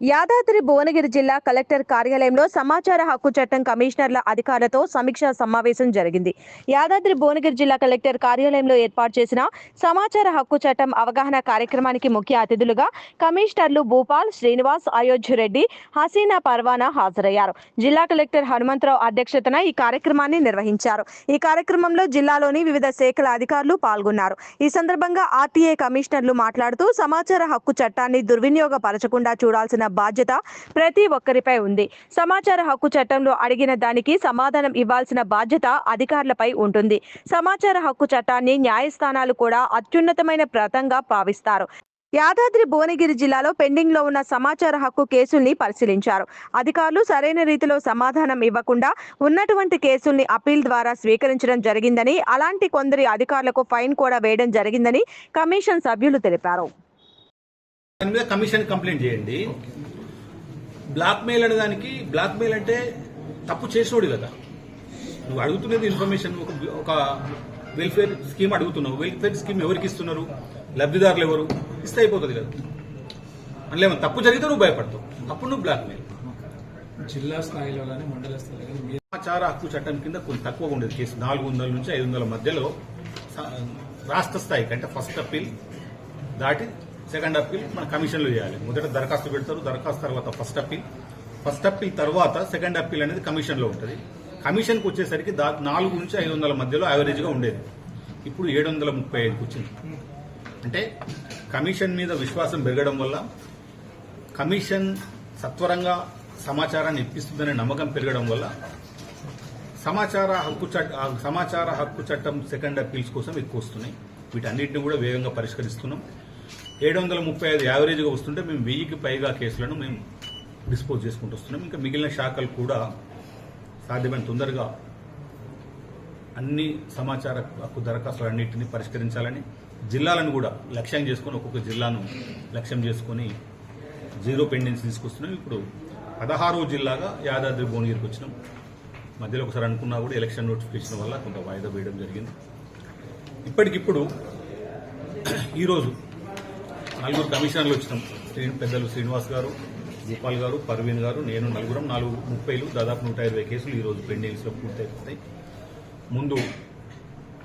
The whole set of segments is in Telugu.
Yadadri Bhuvanagiri జిల్లా కలెక్టర్ కార్యాలయంలో సమాచార హక్కు చట్టం కమిషనర్ల అధికారులతో సమీక్షా సమావేశం జరిగింది. యాదాద్రి భువనగిరి జిల్లా కలెక్టర్ కార్యాలయంలో ఏర్పాటు చేసిన సమాచార హక్కు చట్టం అవగాహన కార్యక్రమానికి ముఖ్య అతిథులుగా కమిషనర్లు భూపాల్ శ్రీనివాస్ అయోధ్య రెడ్డి హసీనా పర్వానా హాజరయ్యారు. జిల్లా కలెక్టర్ హనుమంతరావు అధ్యక్షతన ఈ కార్యక్రమాన్ని నిర్వహించారు. ఈ కార్యక్రమంలో జిల్లాలోని వివిధ శాఖల అధికారులు పాల్గొన్నారు. ఈ సందర్భంగా ఆర్టీఏ కమిషనర్లు మాట్లాడుతూ సమాచార హక్కు చట్టాన్ని దుర్వినియోగపరచకుండా చూడాల్సిన బాధ్యత ప్రతి ఒక్కరిపై ఉంది. సమాచార హక్కు చట్టంలో అడిగిన దానికి సమాధానం ఇవ్వాల్సిన బాధ్యత అధికారులపై ఉంటుంది. సమాచార హక్కు చట్టాన్ని న్యాయస్థానాలు కూడా అత్యున్నతమైన ప్రతంగా భావిస్తారు. యాదాద్రి భువనగిరి జిల్లాలో పెండింగ్లో ఉన్న సమాచార హక్కు కేసుల్ని పరిశీలించారు. అధికారులు సరైన రీతిలో సమాధానం ఇవ్వకుండా ఉన్నటువంటి కేసుల్ని అప్పీల్ ద్వారా స్వీకరించడం జరిగిందని అలాంటి కొందరి అధికారులకు ఫైన్ కూడా వేయడం జరిగిందని కమిషన్ సభ్యులు తెలిపారు. కమిషన్ కంప్లైంట్ చేయండి. బ్లాక్ మెయిల్ అనే దానికి బ్లాక్ మెయిల్ అంటే తప్పు చేసినోడు కదా. నువ్వు అడుగుతున్నది ఇన్ఫర్మేషన్ ఒక ఒక వెల్ఫేర్ స్కీమ్ అడుగుతున్నావు. వెల్ఫేర్ స్కీమ్ ఎవరికి ఇస్తున్నారు? లబ్ధిదారులు ఎవరు? ఇస్తే అయిపోతుంది కదా. అందులో తప్పు జరిగితే నువ్వు భయపడతావు. అప్పుడు నువ్వు బ్లాక్ మెయిల్ జిల్లా స్థాయిలో కానీ మండల స్థాయిలో సమాచార హక్కు చట్టం కింద కొంచెం తక్కువగా ఉండేది. కేసు నాలుగు వందల నుంచి ఐదు వందల మధ్యలో రాష్ట్ర స్థాయికి అంటే ఫస్ట్ అప్పీల్ దాటి సెకండ్ అప్పీల్ మన కమిషన్లు చేయాలి. మొదట దరఖాస్తు పెడతారు దరఖాస్తు తర్వాత ఫస్ట్ అప్పీల్. ఫస్ట్ అప్పీల్ తర్వాత సెకండ్ అప్పీల్ అనేది కమిషన్లో ఉంటుంది. కమిషన్కి వచ్చేసరికి దా నాలుగు నుంచి ఐదు వందల మధ్యలో యావరేజ్గా ఉండేది. ఇప్పుడు ఏడు వందల ముప్పై ఐదుకి వచ్చింది. అంటే కమిషన్ మీద విశ్వాసం పెరగడం వల్ల కమిషన్ సత్వరంగా సమాచారాన్ని ఇప్పిస్తుందనే నమ్మకం పెరగడం వల్ల సమాచార హక్కు చట్ట సమాచార హక్కు చట్టం సెకండ్ అప్పీల్స్ కోసం ఎక్కువ వస్తున్నాయి. వీటన్నిటిని కూడా వేగంగా పరిష్కరిస్తున్నాం. ఏడు వందల ముప్పై ఐదు యావరేజ్గా వస్తుంటే మేము వెయ్యికి పైగా కేసులను మేము డిస్పోజ్ చేసుకుంటూ వస్తున్నాం. ఇంకా మిగిలిన శాఖలు కూడా సాధ్యమైన తొందరగా అన్ని సమాచార హక్కు దరఖాస్తులు అన్నింటినీ పరిష్కరించాలని జిల్లాలను కూడా లక్ష్యం చేసుకొని ఒక్కొక్క జిల్లాను లక్ష్యం చేసుకొని జీరో పెండెన్స్ తీసుకొస్తున్నాం. ఇప్పుడు పదహారో జిల్లాగా యాదాద్రి భువనగిరికి వచ్చినాం. మధ్యలో ఒకసారి అనుకున్నా కూడా ఎలక్షన్ నోటిఫికేషన్ వల్ల కొంత వాయిదా వేయడం జరిగింది. ఇప్పటికిప్పుడు ఈరోజు నలుగురు కమిషనర్లు వచ్చినాం. శ్రీ పెద్దలు శ్రీనివాస్ గారు గోపాల్ గారు పర్వీన్ గారు నేను నలుగురం నాలుగు ముప్పైలు దాదాపు నూట ఇరవై కేసులు ఈరోజు పెండింగ్స్లో పూర్తయిపోతాయి. ముందు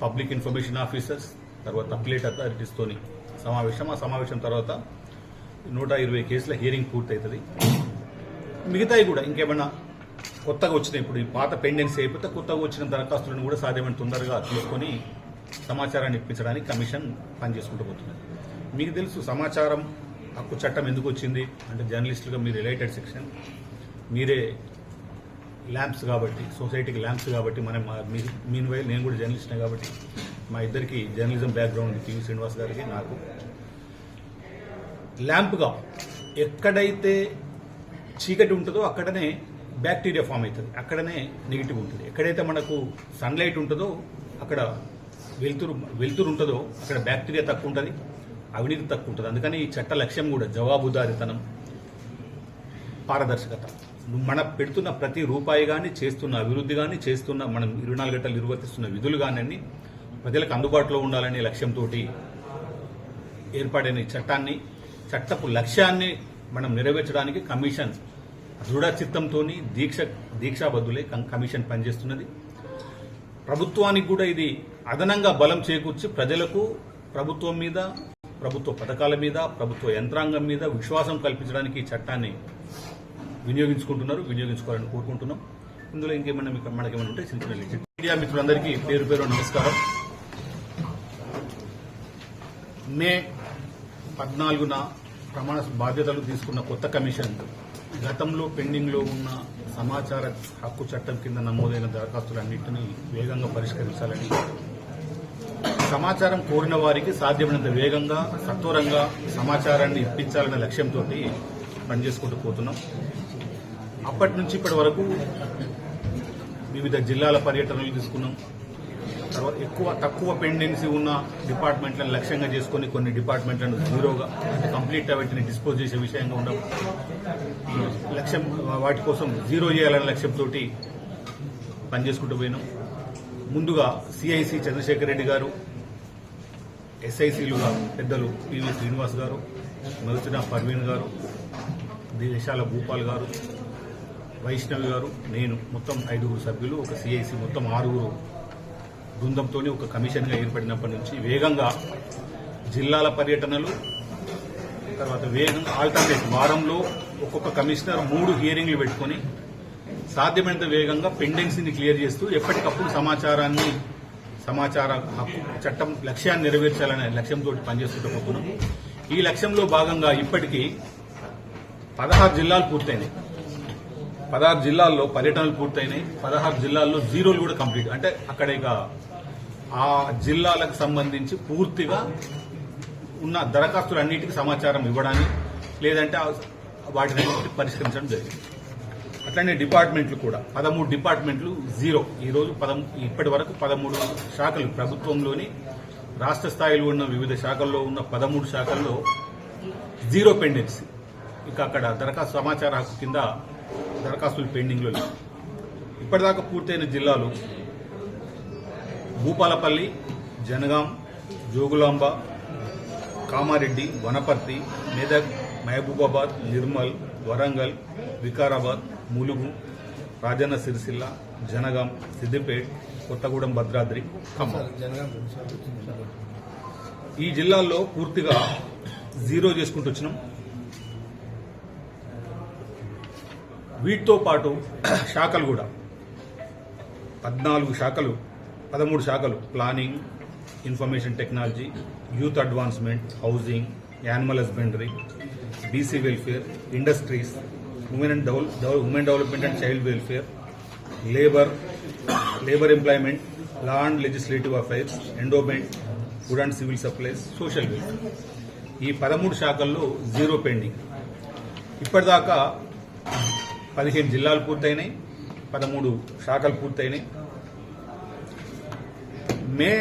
పబ్లిక్ ఇన్ఫర్మేషన్ ఆఫీసర్స్ తర్వాత అప్లేట్ అథారిటీస్తోని సమావేశం. ఆ సమావేశం తర్వాత నూట ఇరవై కేసుల హియరింగ్ పూర్తవుతుంది మిగతాయి కూడా ఇంకేమైనా కొత్తగా వచ్చిన ఇప్పుడు ఈ పాత పెండెన్సీ అయిపోతే కొత్తగా వచ్చిన దరఖాస్తులను కూడా సాధ్యమైన తొందరగా తీసుకొని సమాచారాన్ని ఇప్పించడానికి కమిషన్ పనిచేసుకుంటూ పోతున్నది. మీకు తెలుసు సమాచారం హక్కు చట్టం ఎందుకు వచ్చింది? అంటే జర్నలిస్టులుగా మీరు రిలేటెడ్ సెక్షన్ మీరే ల్యాంప్స్ కాబట్టి సొసైటీకి ల్యాంప్స్ కాబట్టి మనం మీన్ వైల్ నేను కూడా జర్నలిస్ట్నే కాబట్టి మా ఇద్దరికి జర్నలిజం బ్యాక్గ్రౌండ్ ఉంది. టీవీ శ్రీనివాస్ గారికి నాకు. ల్యాంప్గా ఎక్కడైతే చీకటి ఉంటుందో అక్కడనే బ్యాక్టీరియా ఫామ్ అవుతుంది. అక్కడనే నెగిటివ్ ఉంటుంది. ఎక్కడైతే మనకు సన్లైట్ ఉంటుందో అక్కడ వెలుతురు వెలుతురు ఉంటుందో అక్కడ బ్యాక్టీరియా తక్కువ ఉంటుంది అవినీతి తక్కువ ఉంటుంది అందుకని ఈ చట్ట లక్ష్యం కూడా జవాబుదారితనం పారదర్శకత. మన పెడుతున్న ప్రతి రూపాయి కానీ చేస్తున్న అభివృద్ధి కానీ చేస్తున్న మనం ఇరవై నాలుగు గంటలు నిర్వర్తిస్తున్న విధులు కానీ ప్రజలకు అందుబాటులో ఉండాలనే లక్ష్యంతో ఏర్పడిన చట్టాన్ని చట్టపు లక్ష్యాన్ని మనం నెరవేర్చడానికి కమిషన్ దృఢ చిత్తంతో దీక్ష దీక్షాబద్ధులే కం- కమిషన్ పనిచేస్తున్నది. ప్రభుత్వానికి కూడా ఇది అదనంగా బలం చేకూర్చి ప్రజలకు ప్రభుత్వం మీద ప్రభుత్వ పథకాల మీద ప్రభుత్వ యంత్రాంగం మీద విశ్వాసం కల్పించడానికి ఈ చట్టాన్ని వినియోగించుకుంటున్నారు వినియోగించుకోవాలని కోరుకుంటున్నాం. ఇందులో ఇంకేమైనా మీకు మనకేమైనా ఉంటే చిన్న చిన్న మీడియా మిత్రులందరికీ పేరు పేరు నమస్కారం. మే పద్నాలుగున ప్రమాణ బాధ్యతలు తీసుకున్న కొత్త కమిషన్. గతంలో పెండింగ్లో ఉన్న సమాచార హక్కు చట్టం కింద నమోదైన దరఖాస్తులన్నింటినీ వేగంగా పరిష్కరించాలని సమాచారం కోరిన వారికి సాధ్యమైనంత వేగంగా సత్వరంగా సమాచారాన్ని ఇప్పించాలనే లక్ష్యంతో పనిచేసుకుంటూ పోతున్నాం. అప్పటి నుంచి ఇప్పటి వరకు వివిధ జిల్లాల పర్యటనలు తీసుకున్నాం. తర్వాత ఎక్కువ తక్కువ పెండెన్సీ ఉన్న డిపార్ట్మెంట్లను లక్ష్యంగా చేసుకొని కొన్ని డిపార్ట్మెంట్లను జీరోగా కంప్లీట్ వాటిని డిస్పోజ్ చేసే విషయంగా ఉండవు లక్ష్యం వాటి కోసం జీరో చేయాలనే లక్ష్యంతో పనిచేసుకుంటూ పోయినాం. ముందుగా సిఐసి చంద్రశేఖర్ రెడ్డి గారు ఎస్ఐసీలుగా పెద్దలు పివి శ్రీనివాస్ గారు మొదటిన పర్వీన్ గారు దేశాల భూపాల్ గారు వైష్ణవి గారు నేను మొత్తం ఐదుగురు సభ్యులు ఒక సిఐసి మొత్తం ఆరుగురు బృందంతో ఒక కమిషన్గా ఏర్పడినప్పటి నుంచి వేగంగా జిల్లాల పర్యటనలు తర్వాత వేగంగా ఆల్టర్నేట్ వారంలో ఒక్కొక్క కమిషనర్ మూడు హియరింగ్లు పెట్టుకొని సాధ్యమైనంత వేగంగా పెండెన్సీని క్లియర్ చేస్తూ ఎప్పటికప్పుడు సమాచారాన్ని సమాచార హక్కు చట్టం లక్ష్యాన్ని నెరవేర్చాలనే లక్ష్యంతో పనిచేస్తుంటే పోతున్నాం ఈ లక్ష్యంలో భాగంగా ఇప్పటికీ పదహారు జిల్లాలు పూర్తయినాయి. పదహారు జిల్లాల్లో పర్యటనలు పూర్తయినాయి. పదహారు జిల్లాల్లో జీరోలు కూడా కంప్లీట్ అంటే అక్కడ ఇక ఆ జిల్లాలకు సంబంధించి పూర్తిగా ఉన్న దరఖాస్తులన్నిటికీ సమాచారం ఇవ్వడానికి లేదంటే వాటిని పరిష్కరించడం జరిగింది. అట్లనే డిపార్ట్మెంట్లు కూడా పదమూడు డిపార్ట్మెంట్లు జీరో. ఈరోజు పదమూ ఇప్పటి వరకు పదమూడు శాఖలు ప్రభుత్వంలోని రాష్ట్ర స్థాయిలో ఉన్న వివిధ శాఖల్లో ఉన్న పదమూడు శాఖల్లో జీరో పెండెన్సీ. ఇక అక్కడ దరఖాస్తు సమాచార హక్కు కింద దరఖాస్తులు పెండింగ్లో లేవు. ఇప్పటిదాకా పూర్తయిన జిల్లాలు భూపాలపల్లి జనగాం జోగులాంబ కామారెడ్డి వనపర్తి మెదక్ మహబూబాబాద్ నిర్మల్ వరంగల్ వికారాబాద్ ములుగు రాజన్న సిరిసిల్ల జనగాం సిద్దిపేట్ కొత్తగూడెం భద్రాద్రి ఖమ్మం. ఈ జిల్లాల్లో పూర్తిగా జీరో చేసుకుంటూ వచ్చినాం. వీటితో పాటు శాఖలు కూడా. పద్నాలుగు శాఖలు పదమూడు శాఖలు planning information technology youth advancement housing animal husbandry BC welfare industries women and women development and child welfare labour labour employment law and legislative affairs endowment food and civil supplies social welfare ఈ పదమూడు శాఖల్లో జీరో పెండింగ్ ఇప్పటిదాకా పదిహేను జిల్లాలు పూర్తయినాయి పదమూడు శాఖలు పూర్తయినాయి. మే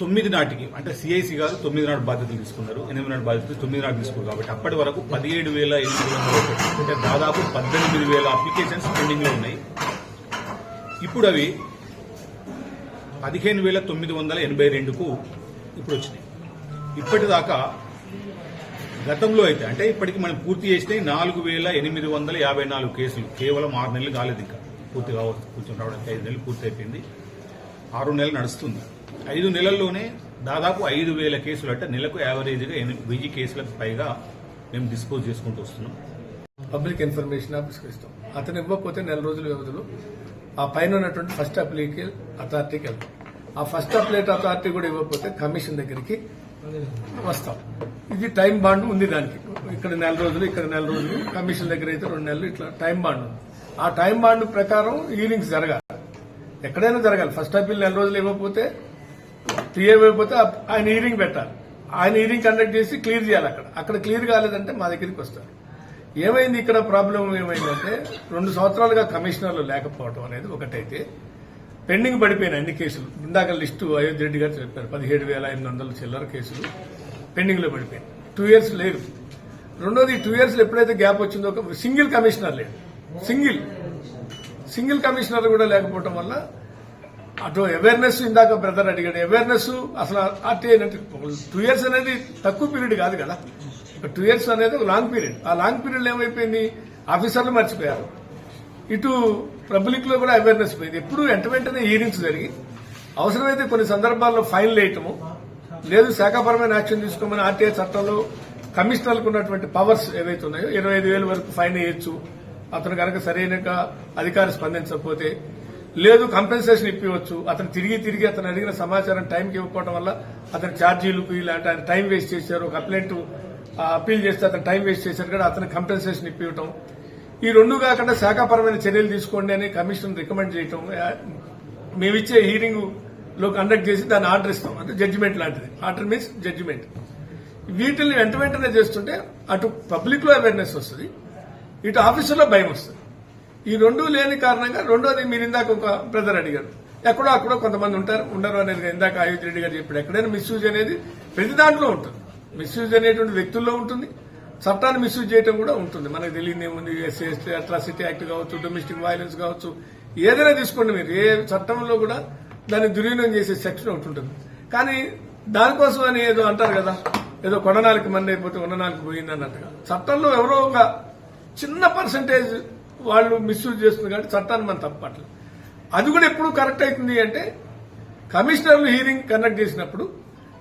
తొమ్మిది నాటికి అంటే సిఐసి గారు తొమ్మిది నాటి బాధ్యతలు తీసుకున్నారు ఎనిమిది నాటి బాధ్యతలు తొమ్మిది నాటి తీసుకున్నారు. కాబట్టి అప్పటి వరకు పదిహేడు వేల ఎనిమిది వందల అంటే దాదాపు పద్దెనిమిది వేల అప్లికేషన్స్ పెండింగ్లో ఉన్నాయి. ఇప్పుడు అవి పదిహేను వేల తొమ్మిది వందల ఎనభై రెండుకు ఇప్పుడు వచ్చినాయి. ఇప్పటిదాకా గతంలో అయితే అంటే ఇప్పటికి మనం పూర్తి చేసినాయి నాలుగు వేల ఎనిమిది వందల యాభై నాలుగు కేసులు కేవలం ఆరు నెలలు కాలేదు ఇంకా. పూర్తి కావచ్చు కూర్చొని రావడానికి ఐదు నెలలు పూర్తి అయిపోయింది. ఆరు నెలలు నడుస్తుంది. ఐదు నెలల్లోనే దాదాపు ఐదు వేల కేసులు అంటే నెలకు యావరేజ్గా వెయ్యి కేసులకు పైగా మేము డిస్పోజ్ చేసుకుంటూ వస్తున్నాం. పబ్లిక్ ఇన్ఫర్మేషన్ ఆఫీస్కి ఇస్తాం అతను ఇవ్వకపోతే నెల రోజుల వ్యవధిలో. ఆ పైన ఉన్నటువంటి ఫస్ట్ అప్లికే అథారిటీకి వెళ్తాం. ఆ ఫస్ట్ అప్లేట్ అథారిటీ కూడా ఇవ్వకపోతే కమిషన్ దగ్గరికి వస్తాం. ఇది టైం బాండ్ ఉంది దానికి. ఇక్కడ నెల రోజులు ఇక్కడ నెల రోజులు కమిషన్ దగ్గర అయితే రెండు నెలలు ఇట్లా టైం బాండ్ ఉంది. ఆ టైం బాండ్ ప్రకారం హీరింగ్స్ జరగాలి. ఎక్కడైనా జరగాలి. ఫస్ట్ అప్పీల్ నెల రోజులు ఇవ్వకపోతే క్లియర్ అయిపోతే ఆయన హీరింగ్ పెట్టాలి. ఆయన హీరింగ్ కండక్ట్ చేసి క్లియర్ చేయాలి అక్కడ. అక్కడ క్లియర్ కాలేదంటే మా దగ్గరికి వస్తారు. ఏమైంది ఇక్కడ ప్రాబ్లం ఏమైందంటే రెండు సంవత్సరాలుగా కమిషనర్లు లేకపోవడం అనేది ఒకటైతే పెండింగ్ పడిపోయిన అన్ని కేసులు. ఇందాక లిస్టు అయోధ్య రెడ్డి గారు చెప్పారు పదిహేడు వేల ఎనిమిది వందల చిల్లర కేసులు పెండింగ్లో పడిపోయాయి టూ ఇయర్స్ లేదు. రెండోది టూ ఇయర్స్లో ఎప్పుడైతే గ్యాప్ వచ్చిందో ఒక సింగిల్ కమిషనర్ లేదు సింగిల్. సింగిల్ కమిషనర్ కూడా లేకపోవటం వల్ల అటు అవేర్నెస్ ఇందాక బ్రదర్ అడిగాడు. అవేర్నెస్ అసలు ఆర్టీఐ అంటే టూ ఇయర్స్ అనేది తక్కువ పీరియడ్ కాదు కదా. టూ ఇయర్స్ అనేది ఒక లాంగ్ పీరియడ్ ఆ లాంగ్ పీరియడ్ ఏమైపోయింది? ఆఫీసర్లు మర్చిపోయారు. ఇటు పబ్లిక్లో కూడా అవేర్నెస్ పోయింది. ఎప్పుడు వెంట వెంటనే హీరింగ్స్ జరిగి అవసరమైతే కొన్ని సందర్భాల్లో ఫైన్లు వేయటము లేదు శాఖాపరమైన యాక్షన్ తీసుకోమని ఆర్టీఐ చట్టంలో కమిషనర్లకు ఉన్నటువంటి పవర్స్ ఏవైతే ఉన్నాయో ఇరవై ఐదు వేల వరకు ఫైన్ వేయొచ్చు. అతను కనుక సరైన అధికారి స్పందించకపోతే లేదు కంపెన్సేషన్ ఇప్పించవచ్చు అతను తిరిగి తిరిగి అతను అడిగిన సమాచారం టైంకి ఇవ్వకపోవడం వల్ల అతని ఛార్జీలకు ఇలాంటి ఆయన టైం వేస్ట్ చేశారు ఒక అప్పీల్ చేస్తే అతను టైం వేస్ట్ చేశారు కూడా అతను కంపెన్సేషన్ ఇప్పివ్వటం ఈ రెండు కాకుండా శాఖాపరమైన చర్యలు తీసుకోండి అని కమిషన్ రికమెండ్ చేయటం మేమిచ్చే హీరింగ్లో కండక్ట్ చేసి దాన్ని ఆర్డర్ ఇస్తాం. అంటే జడ్జిమెంట్ లాంటిది. ఆర్డర్ మీన్స్ జడ్జిమెంట్ వీటిని వెంట వెంటనే చేస్తుంటే అటు పబ్లిక్లో అవేర్నెస్ వస్తుంది ఇటు ఆఫీసులో భయం వస్తుంది. ఈ రెండు లేని కారణంగా రెండోది మీరు ఇందాక ఒక బ్రదర్ అడిగారు. ఎక్కడో అక్కడో కొంతమంది ఉంటారు ఉండరు అనేది ఇందాక అయోధ్య రెడ్డి గారు చెప్పాడు. ఎక్కడైనా మిస్యూజ్ అనేది ప్రతి దాంట్లో ఉంటుంది. మిస్యూజ్ అనేటువంటి వ్యక్తుల్లో ఉంటుంది. చట్టాన్ని మిస్యూజ్ చేయడం కూడా ఉంటుంది. మనకు తెలియదు ఏముంది? ఎస్సీ ఎస్టీ అట్రాసిటీ యాక్ట్ కావచ్చు డొమెస్టిక్ వైలెన్స్ కావచ్చు. ఏదైనా తీసుకోండి మీరు. ఏ చట్టంలో కూడా దాన్ని దుర్వినియోగం చేసే సెక్షన్ ఒకటి ఉంటుంది. కానీ దానికోసం అని ఏదో అంటారు కదా. ఏదో కొననాలకి మంది అయిపోతే ఉన్న పోయింది అన్నట్టుగా చట్టంలో ఎవరో ఒక చిన్న పర్సంటేజ్ వాళ్ళు మిస్యూజ్ చేస్తుంది కాబట్టి చట్టాన్ని మనం తప్పట్లేదు. అది కూడా ఎప్పుడు కరెక్ట్ అవుతుంది అంటే కమిషనర్లు హీరింగ్ కండక్ట్ చేసినప్పుడు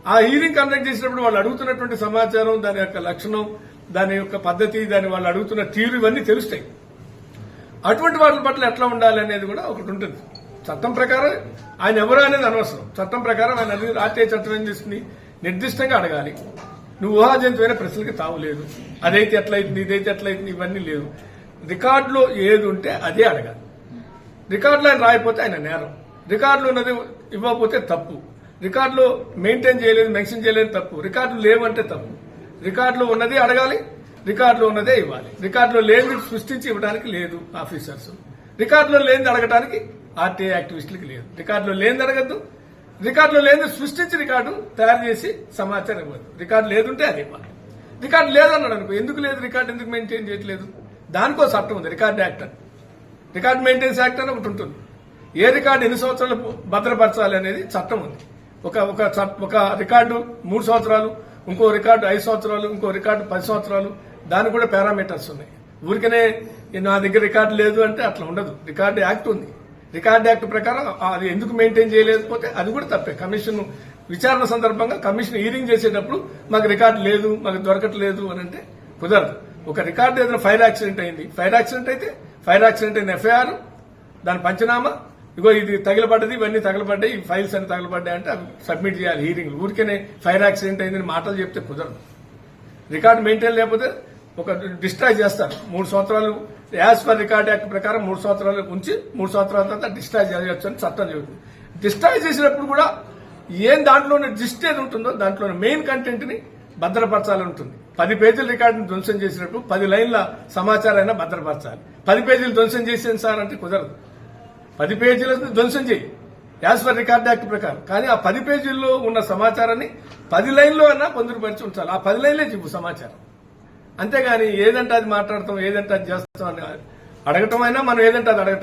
ఆ హీరింగ్ కండక్ట్ చేసినప్పుడు వాళ్ళు అడుగుతున్నటువంటి సమాచారం దాని యొక్క లక్షణం దాని యొక్క పద్ధతి దాని వాళ్ళు అడుగుతున్న తీరు ఇవన్నీ తెలుస్తాయి. అటువంటి వాటి పట్ల ఎట్లా ఉండాలి అనేది కూడా ఒకటి ఉంటుంది. చట్టం ప్రకారం ఆయన ఎవరు అనేది అనవసరం. చట్టం ప్రకారం ఆయన అది రాష్ట్రీయ చట్టం ఏం చేస్తుంది? నిర్దిష్టంగా అడగాలి. నువ్వు ఊహాజంతువైన ప్రశ్నలకి తావులేదు అదైతే ఎట్లయితుంది ఇదైతే ఎట్లయితుంది ఇవన్నీ లేదు రికార్డులో ఏది ఉంటే అదే అడగాలి. రికార్డులో ఆయన రాయకపోతే ఆయన నేరం. రికార్డులు ఉన్నది ఇవ్వకపోతే తప్పు. రికార్డులో మెయింటైన్ చేయలేదు మెన్షన్ చేయలేదు తప్పు. రికార్డులు లేవంటే తప్పు. రికార్డులో ఉన్నది అడగాలి రికార్డులో ఉన్నదే ఇవ్వాలి. రికార్డులో లేనిది సృష్టించి ఇవ్వడానికి లేదు ఆఫీసర్స్. రికార్డులో లేనిది అడగడానికి ఆర్టీఐ యాక్టివిస్టులకి లేదు. రికార్డులో లేనిది అడగద్దు రికార్డులో లేనిది సృష్టించి రికార్డు తయారు చేసి సమాచారం ఇవ్వదు. రికార్డు లేదుంటే అది ఇవ్వాలి. రికార్డు లేదన్నాడు అనుకో ఎందుకు లేదు రికార్డు? ఎందుకు మెయింటైన్ చేయట్లేదు? దానికో చట్టం ఉంది. రికార్డు యాక్ట్ అని. రికార్డ్ మెయింటెన్స్ యాక్ట్ అని ఒకటి ఉంటుంది. ఏ రికార్డు ఎన్ని సంవత్సరాలు భద్రపరచాలి అనేది చట్టం ఉంది. ఒక ఒక ఒక రికార్డు మూడు సంవత్సరాలు ఇంకో రికార్డు ఐదు సంవత్సరాలు ఇంకో రికార్డు పది సంవత్సరాలు దానికి కూడా పారామీటర్స్ ఉన్నాయి. ఊరికనే నా దగ్గర రికార్డు లేదు అంటే అట్లా ఉండదు. రికార్డు యాక్ట్ ఉంది. రికార్డ్ యాక్ట్ ప్రకారం అది ఎందుకు మెయింటైన్ చేయలేకపోతే అది కూడా తప్పే. కమిషన్ విచారణ సందర్భంగా కమిషన్ హీరింగ్ చేసేటప్పుడు మాకు రికార్డు లేదు మాకు దొరకట్లేదు అని అంటే కుదరదు. ఒక రికార్డు ఏదైనా ఫైర్ యాక్సిడెంట్ అయింది. ఫైర్ యాక్సిడెంట్ అయితే ఫైర్ యాక్సిడెంట్ అయిన ఎఫ్ఐఆర్ దాని పంచనామా ఇగో ఇది తగిలపడ్డది ఇవన్నీ తగలబడ్డాయి ఈ ఫైల్స్ అన్ని తగలబడ్డాయి అంటే అవి సబ్మిట్ చేయాలి హీరింగ్ ఊరికేనే ఫైర్ యాక్సిడెంట్ అయిందని మాటలు చెప్తే కుదరదు. రికార్డు మెయింటైన్ లేకపోతే ఒక డిస్ట్రాయ్ చేస్తారు మూడు సంవత్సరాలు యాజ్ పర్ రికార్డ్ యాక్ట్ ప్రకారం మూడు సంవత్సరాలు ఉంచి మూడు సంవత్సరాల తర్వాత డిస్ట్రాయ్ చేయవచ్చు అని చట్టం చెబుతుంది. డిస్ట్రాయ్ చేసినప్పుడు కూడా ఏం దాంట్లోనే జిస్ట్ ఏది ఉంటుందో దాంట్లోనే మెయిన్ కంటెంట్ని భద్రపరచాలని ఉంటుంది. పది పేజీల రికార్డుని ధ్వంసం చేసినప్పుడు పది లైన్ల సమాచారాన్ని భద్రపరచాలి. పది పేజీలు ధ్వంసం చేసేది సార్ అంటే కుదరదు. పది పేజీలను ధ్వంసం చేయి. యాజ్ పర్ రికార్డ్ యాక్ట్ ప్రకారం. కానీ ఆ పది పేజీల్లో ఉన్న సమాచారాన్ని పది లైన్లో అన్నా పొందుపరిచి ఉంచాలి. ఆ పది లైన్లే చెప్పు సమాచారం. అంతేగాని ఏదంటే అది మాట్లాడతాం ఏదంటే అది చేస్తాం అని అడగటం అయినా మనం ఏదంటే అది అడగటం